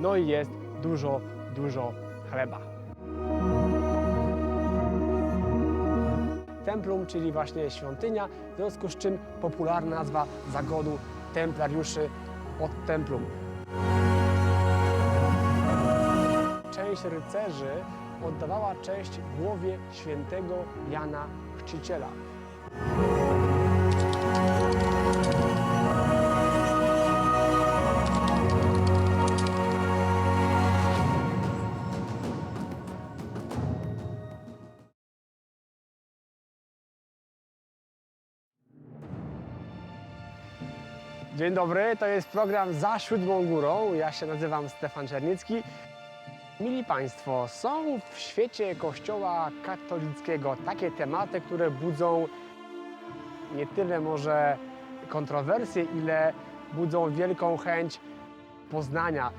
no i jest dużo, dużo chleba. Templum, czyli właśnie świątynia, w związku z czym popularna nazwa zagodu templariuszy od templum. Część rycerzy oddawała cześć głowie świętego Jana Chrzciciela. Dzień dobry, to jest program Za Siódmą Górą. Ja się nazywam Stefan Czernicki. Mili Państwo, są w świecie Kościoła katolickiego takie tematy, które budzą nie tyle może kontrowersje, ile budzą wielką chęć poznania.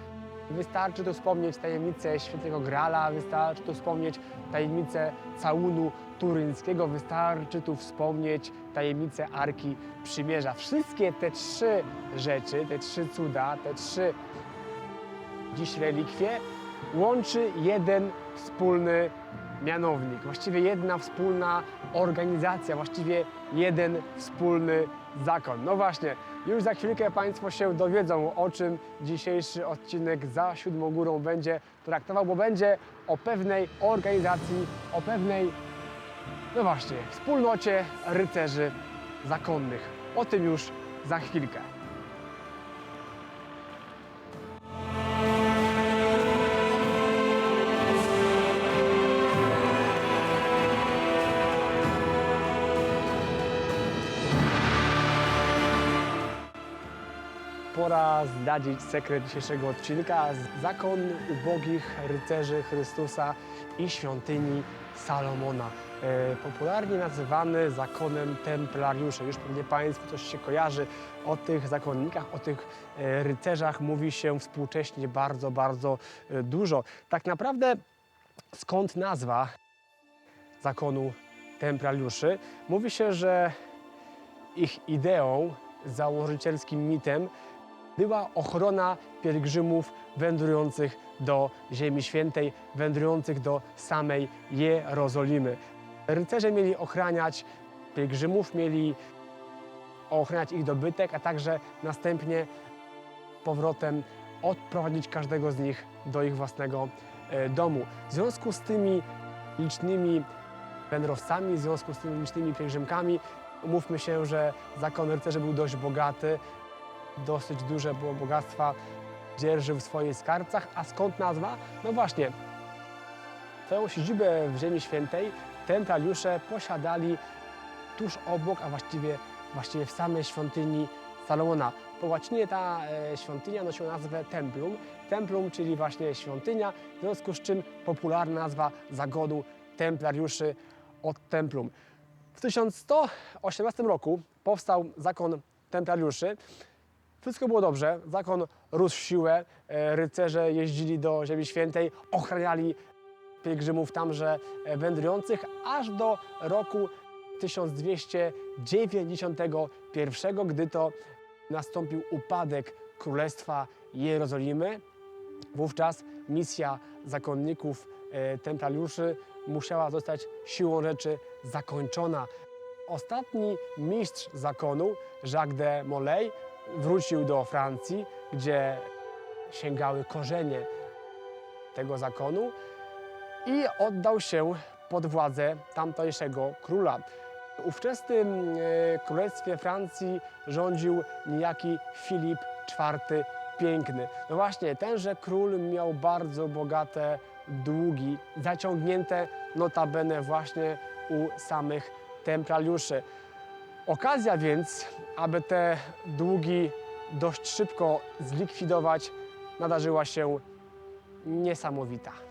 Wystarczy tu wspomnieć tajemnicę Świętego Grala, wystarczy tu wspomnieć tajemnicę całunu turyńskiego, wystarczy tu wspomnieć tajemnicę Arki Przymierza. Wszystkie te trzy rzeczy, te trzy cuda, te trzy dziś relikwie łączy jeden wspólny mianownik, właściwie jedna wspólna organizacja, właściwie jeden wspólny zakon. No właśnie, już za chwilkę Państwo się dowiedzą, o czym dzisiejszy odcinek za siódmą górą będzie traktował, bo będzie o pewnej organizacji, o pewnej, no właśnie, wspólnocie rycerzy zakonnych. O tym już za chwilkę. Pora zdradzić sekret dzisiejszego odcinka. Zakon ubogich rycerzy Chrystusa i świątyni Salomona. E, popularnie nazywany zakonem templariuszy. Już pewnie Państwu coś się kojarzy. O tych zakonnikach, o tych e, rycerzach mówi się współcześnie bardzo, bardzo e, dużo. Tak naprawdę skąd nazwa zakonu templariuszy? Mówi się, że ich ideą, założycielskim mitem była ochrona pielgrzymów wędrujących do Ziemi Świętej, wędrujących do samej Jerozolimy. Rycerze mieli ochraniać pielgrzymów, mieli ochraniać ich dobytek, a także następnie powrotem odprowadzić każdego z nich do ich własnego e, domu. W związku z tymi licznymi wędrowcami, w związku z tymi licznymi pielgrzymkami, umówmy się, że zakon rycerzy był dość bogaty, dosyć duże było bogactwa dzierżył w swoich skarbcach. A skąd nazwa? No właśnie, swoją siedzibę w Ziemi Świętej templariusze posiadali tuż obok, a właściwie, właściwie w samej świątyni Salomona. Po łacinie ta e, świątynia nosiła nazwę Templum. Templum, czyli właśnie świątynia, w związku z czym popularna nazwa zagodu templariuszy od Templum. W 1118 roku powstał zakon templariuszy. Wszystko było dobrze, zakon rósł w siłę, e, rycerze jeździli do Ziemi Świętej, ochraniali pielgrzymów tamże e, wędrujących, aż do roku 1291, gdy to nastąpił upadek Królestwa Jerozolimy. Wówczas misja zakonników e, templariuszy musiała zostać siłą rzeczy zakończona. Ostatni mistrz zakonu, Jacques de Molay, wrócił do Francji, gdzie sięgały korzenie tego zakonu i oddał się pod władzę tamtejszego króla. Ówczesnym e, królestwie Francji rządził niejaki Filip IV Piękny. No właśnie, tenże król miał bardzo bogate długi, zaciągnięte notabene właśnie u samych templariuszy. Okazja więc, aby te długi dość szybko zlikwidować, nadarzyła się niesamowita.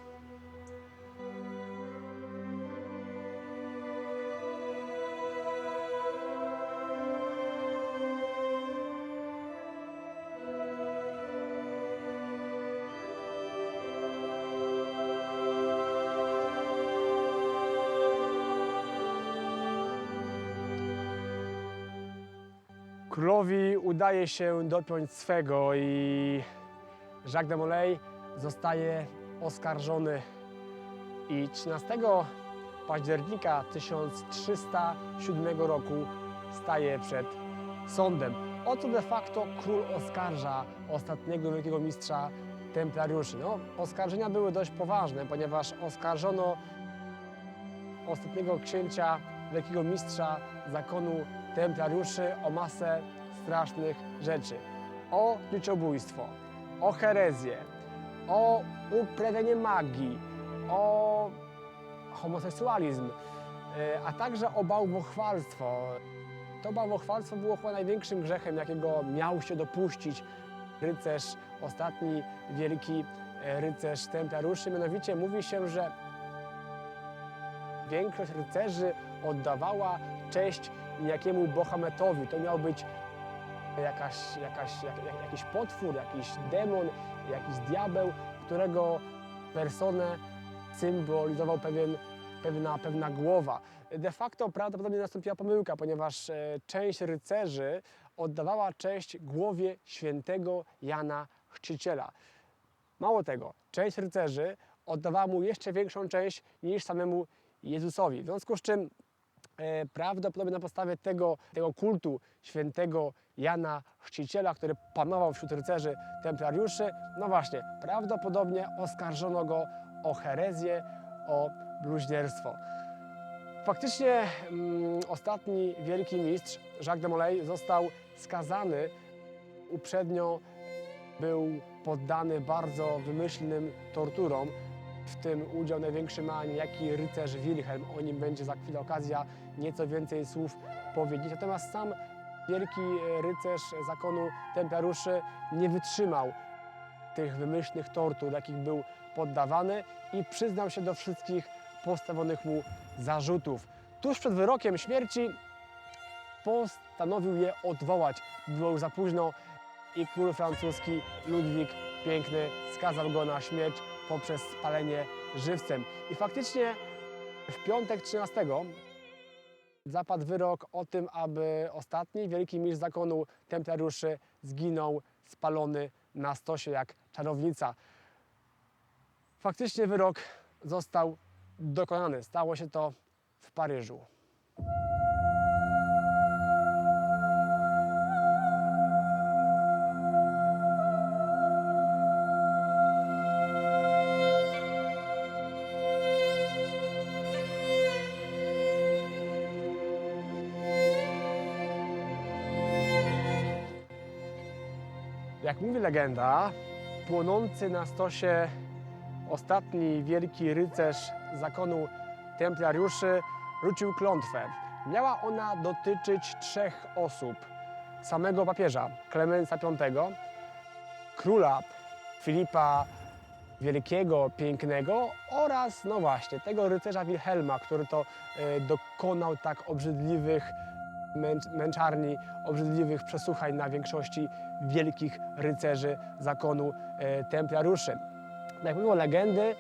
Udaje się dopiąć swego i Jacques de Molay zostaje oskarżony i 13 października 1307 roku staje przed sądem. O co de facto król oskarża ostatniego wielkiego mistrza templariuszy? No, oskarżenia były dość poważne, ponieważ oskarżono ostatniego księcia, wielkiego mistrza zakonu templariuszy o masę strasznych rzeczy. O liczobójstwo, o herezję, o uprawianie magii, o homoseksualizm, e, a także o bałwochwalstwo. To bałwochwalstwo było chyba największym grzechem, jakiego miał się dopuścić rycerz, ostatni wielki e, rycerz templariuszy. Mianowicie mówi się, że większość rycerzy oddawała cześć niejakiemu Bohametowi. To miał być jakaś, jakaś, jak, jak, jakiś potwór, jakiś demon, jakiś diabeł, którego personę symbolizował pewien, pewna, pewna głowa. De facto prawdopodobnie nastąpiła pomyłka, ponieważ e, część rycerzy oddawała cześć głowie świętego Jana Chrzciciela. Mało tego, część rycerzy oddawała mu jeszcze większą część niż samemu Jezusowi. W związku z czym e, prawdopodobnie na podstawie tego, tego kultu świętego Jana Chrzciciela, który panował wśród rycerzy templariuszy, no właśnie, prawdopodobnie oskarżono go o herezję, o bluźnierstwo. Faktycznie mm, ostatni wielki mistrz, Jacques de Molay, został skazany. Uprzednio był poddany bardzo wymyślnym torturom. W tym udział największy ma niejaki rycerz Wilhelm. O nim będzie za chwilę okazja nieco więcej słów powiedzieć. Natomiast sam wielki e, rycerz zakonu templariuszy nie wytrzymał tych wymyślnych tortur, jakich był poddawany i przyznał się do wszystkich postawionych mu zarzutów. Tuż przed wyrokiem śmierci postanowił je odwołać. Było już za późno i król francuski Ludwik Piękny skazał go na śmierć poprzez spalenie żywcem. I faktycznie w piątek 13 zapadł wyrok o tym, aby ostatni wielki mistrz zakonu templariuszy zginął spalony na stosie jak czarownica. Faktycznie wyrok został dokonany. Stało się to w Paryżu. Jak mówi legenda, płonący na stosie ostatni wielki rycerz zakonu templariuszy rzucił klątwę. Miała ona dotyczyć trzech osób. Samego papieża Klemensa V, króla Filipa Wielkiego, Pięknego oraz, no właśnie, tego rycerza Wilhelma, który to e, dokonał tak obrzydliwych męczarni, obrzydliwych przesłuchań na większości wielkich rycerzy zakonu e, templariuszy. Jak mówią legendy,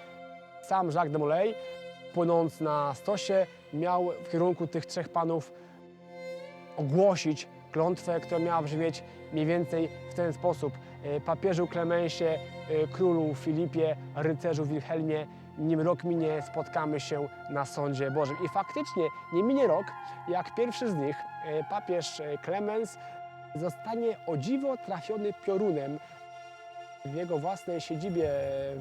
sam Jacques de Molay, płynąc na stosie, miał w kierunku tych trzech panów ogłosić klątwę, która miała brzmieć mniej więcej w ten sposób. E, Papieżu Klemensie, e, królu Filipie, rycerzu Wilhelmie, nim rok minie, spotkamy się na sądzie Bożym. I faktycznie nie minie rok, jak pierwszy z nich, e, papież e, Klemens, zostanie o dziwo trafiony piorunem w jego własnej siedzibie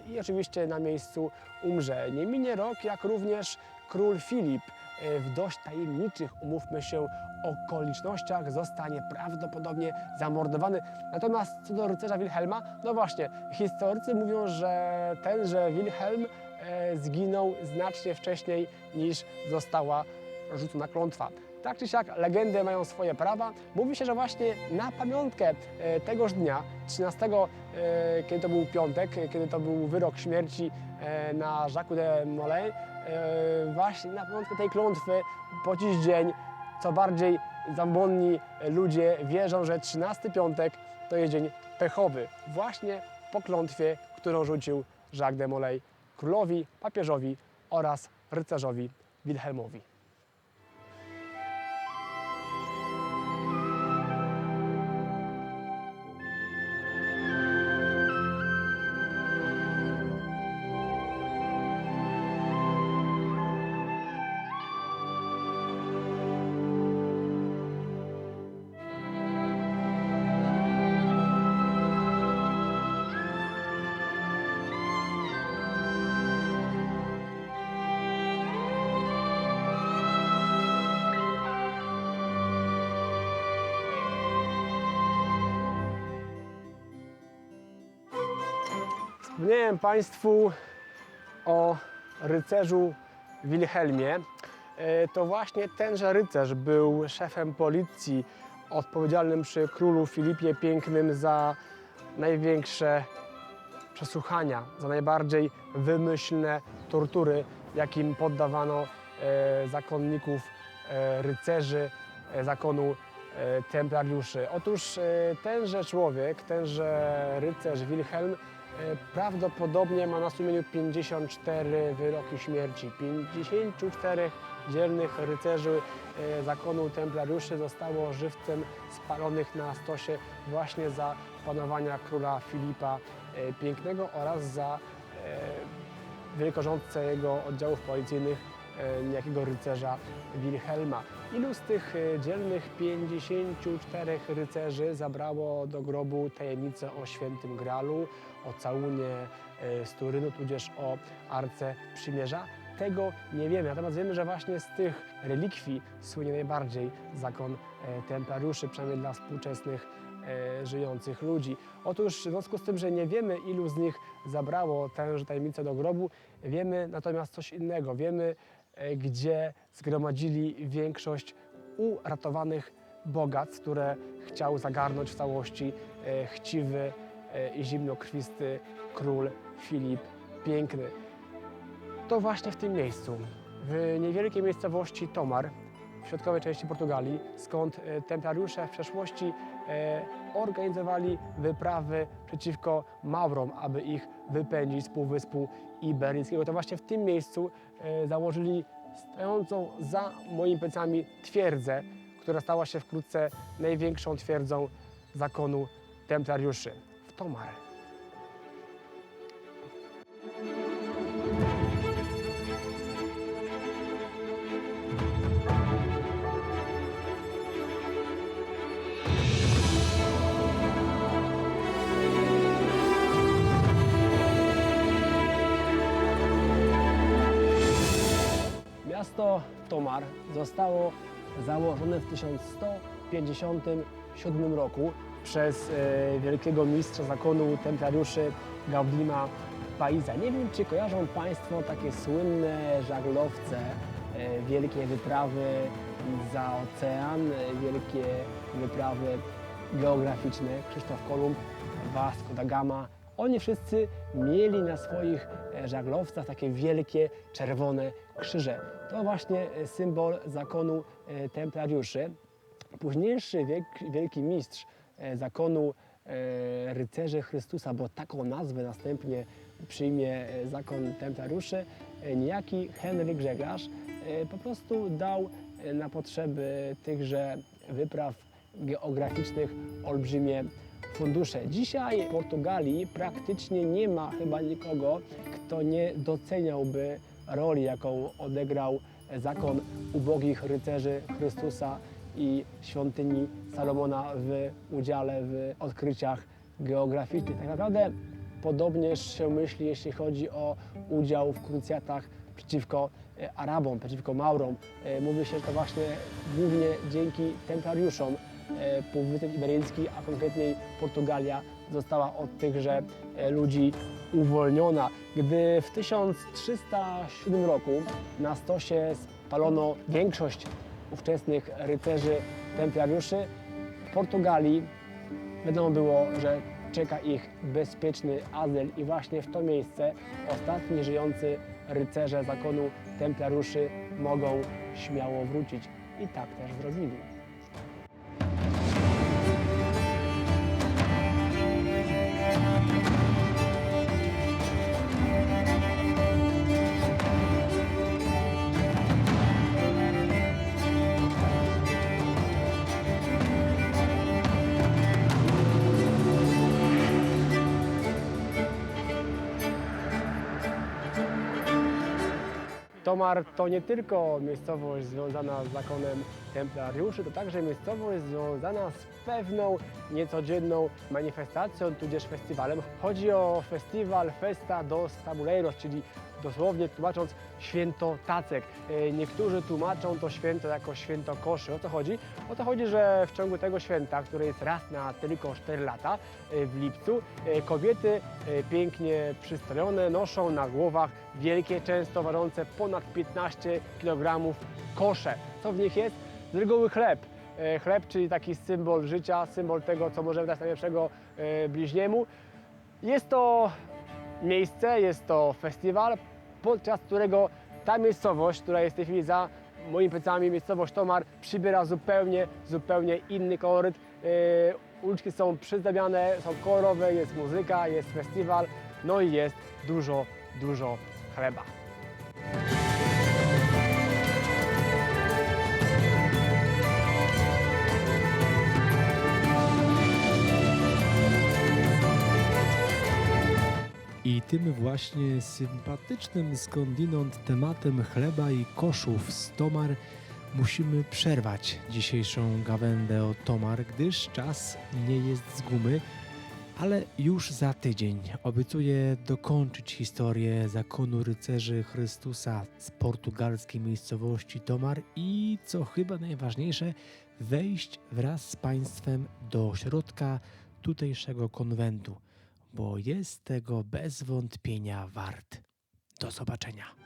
i oczywiście na miejscu umrze. Nie minie rok, jak również król Filip e, w dość tajemniczych, umówmy się, okolicznościach zostanie prawdopodobnie zamordowany. Natomiast co do rycerza Wilhelma, no właśnie, historycy mówią, że tenże Wilhelm e, zginął znacznie wcześniej niż została rzucona klątwa. Tak czy siak, legendy mają swoje prawa. Mówi się, że właśnie na pamiątkę e, tegoż dnia, 13, e, kiedy to był piątek, e, kiedy to był wyrok śmierci e, na Jacques de Molay, e, właśnie na pamiątkę tej klątwy, po dziś dzień, co bardziej zambonni ludzie wierzą, że 13 piątek to jest dzień pechowy. Właśnie po klątwie, którą rzucił Jacques de Molay królowi, papieżowi oraz rycerzowi Wilhelmowi. Wspomniałem Państwu o rycerzu Wilhelmie. E, To właśnie tenże rycerz był szefem policji odpowiedzialnym przy królu Filipie Pięknym za największe przesłuchania, za najbardziej wymyślne tortury, jakim poddawano e, zakonników, e, rycerzy zakonu templariuszy. Otóż tenże człowiek, tenże rycerz Wilhelm prawdopodobnie ma na sumieniu 54 wyroki śmierci. 54 dzielnych rycerzy e, zakonu templariuszy zostało żywcem spalonych na stosie właśnie za panowania króla Filipa e, Pięknego oraz za e, wielkorządcę jego oddziałów policyjnych e, niejakiego rycerza Wilhelma. Ilu z tych e, dzielnych 54 rycerzy zabrało do grobu tajemnicę o świętym Gralu, o całunie e, z Turynu, tudzież o Arce Przymierza? Tego nie wiemy, natomiast wiemy, że właśnie z tych relikwii słynie najbardziej zakon e, templariuszy, przynajmniej dla współczesnych e, żyjących ludzi. Otóż w związku z tym, że nie wiemy, ilu z nich zabrało tę tajemnicę do grobu, wiemy natomiast coś innego. Wiemy, gdzie zgromadzili większość uratowanych bogactw, które chciał zagarnąć w całości chciwy zimnokrwisty król Filip Piękny. To właśnie w tym miejscu, w niewielkiej miejscowości Tomar, w środkowej części Portugalii, skąd e, templariusze w przeszłości e, organizowali wyprawy przeciwko Maurom, aby ich wypędzić z Półwyspu Iberyjskiego. To właśnie w tym miejscu e, założyli stojącą za moimi plecami twierdzę, która stała się wkrótce największą twierdzą zakonu templariuszy Tomar. Miasto Tomar zostało założone w 1157 roku przez e, wielkiego mistrza zakonu templariuszy Gaudima Paiza. Nie wiem, czy kojarzą Państwo takie słynne żaglowce, e, wielkie wyprawy za ocean, e, wielkie wyprawy geograficzne. Krzysztof Kolumb, Vasco da Gama. Oni wszyscy mieli na swoich żaglowcach takie wielkie czerwone krzyże. To właśnie symbol zakonu templariuszy. Późniejszy wiek, wielki mistrz zakonu e, rycerzy Chrystusa, bo taką nazwę następnie przyjmie e, zakon templariuszy, e, niejaki Henryk Żeglarz e, po prostu dał e, na potrzeby tychże wypraw geograficznych olbrzymie fundusze. Dzisiaj w Portugalii praktycznie nie ma chyba nikogo, kto nie doceniałby roli, jaką odegrał zakon ubogich rycerzy Chrystusa i świątyni Salomona w udziale w odkryciach geograficznych. Tak naprawdę podobnież się myśli, jeśli chodzi o udział w krucjatach przeciwko e, Arabom, przeciwko Maurom. E, Mówi się, że to właśnie głównie dzięki templariuszom e, Półwysep Iberyjski, a konkretniej Portugalia została od tychże ludzi uwolniona. Gdy w 1307 roku na stosie spalono większość ówczesnych rycerzy templariuszy, w Portugalii wiadomo było, że czeka ich bezpieczny azyl i właśnie w to miejsce ostatni żyjący rycerze zakonu templariuszy mogą śmiało wrócić. I tak też zrobili. Tomar to nie tylko miejscowość związana z zakonem templariuszy, to także miejscowość związana z pewną niecodzienną manifestacją, tudzież festiwalem. Chodzi o festiwal Festa dos Tabuleiros, czyli dosłownie tłumacząc święto tacek. E, Niektórzy tłumaczą to święto jako święto koszy. O co chodzi? O to chodzi, że w ciągu tego święta, które jest raz na tylko 4 lata e, w lipcu, e, kobiety pięknie przystrojone noszą na głowach wielkie, często ważące ponad 15 kg kosze. Co w nich jest? Z reguły chleb. Chleb, czyli taki symbol życia, symbol tego, co możemy dać najlepszego bliźniemu. Jest to miejsce, jest to festiwal, podczas którego ta miejscowość, która jest w tej chwili za moimi plecami, miejscowość Tomar, przybiera zupełnie, zupełnie inny koloryt. E, Uliczki są przyzdabiane, są kolorowe, jest muzyka, jest festiwal, no i jest dużo, dużo chleba. Tym właśnie sympatycznym skądinąd tematem chleba i koszów z Tomar musimy przerwać dzisiejszą gawędę o Tomar, gdyż czas nie jest z gumy, ale już za tydzień obiecuję dokończyć historię zakonu rycerzy Chrystusa z portugalskiej miejscowości Tomar i, co chyba najważniejsze, wejść wraz z Państwem do środka tutejszego konwentu bo jest tego bez wątpienia wart. Do zobaczenia.